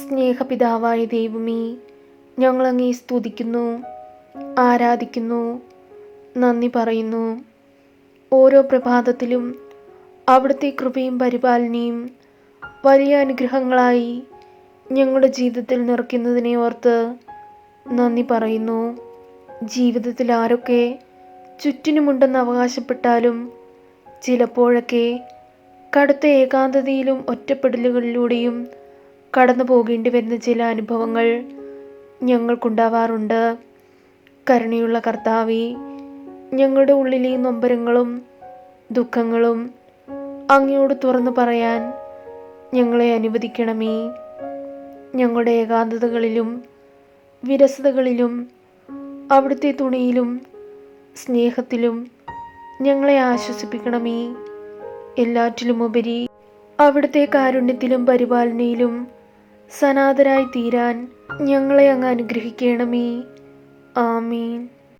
സ്നേഹപിതാവായ ദൈവമേ ഞങ്ങളങ്ങേ സ്തുതിക്കുന്നു ആരാധിക്കുന്നു നന്ദി പറയുന്നു. ഓരോ പ്രഭാതത്തിലും അവിടുത്തെ കൃപയും പരിപാലനയും വലിയ അനുഗ്രഹങ്ങളായി ഞങ്ങളുടെ ജീവിതത്തിൽ നിറയ്ക്കുന്നതിനെ ഓർത്ത് നന്ദി പറയുന്നു. ജീവിതത്തിൽ ആരൊക്കെ ചുറ്റിനുമുണ്ടെന്ന് അവകാശപ്പെട്ടാലും ചിലപ്പോഴൊക്കെ കടുത്ത ഏകാന്തതയിലും ഒറ്റപ്പെടലുകളിലൂടെയും കടന്നു പോകേണ്ടി വരുന്ന ചില അനുഭവങ്ങൾ ഞങ്ങൾക്കുണ്ടാവാറുണ്ട്. കരുണയുള്ള കർത്താവി ഞങ്ങളുടെ ഉള്ളിലെ നൊമ്പരങ്ങളും ദുഃഖങ്ങളും അങ്ങയോട് തുറന്നു പറയാൻ ഞങ്ങളെ അനുവദിക്കണമേ. ഞങ്ങളുടെ ഏകാന്തതകളിലും വിരസതകളിലും അവിടുത്തെ തുണിയിലും സ്നേഹത്തിലും ഞങ്ങളെ ആശ്വസിപ്പിക്കണമേ. എല്ലാറ്റിലുമുപരി അവിടുത്തെ കാരുണ്യത്തിലും പരിപാലനയിലും സനാതരായി തീരാൻ ഞങ്ങളെ അങ്ങ് അനുഗ്രഹിക്കണമേ. ആമീൻ.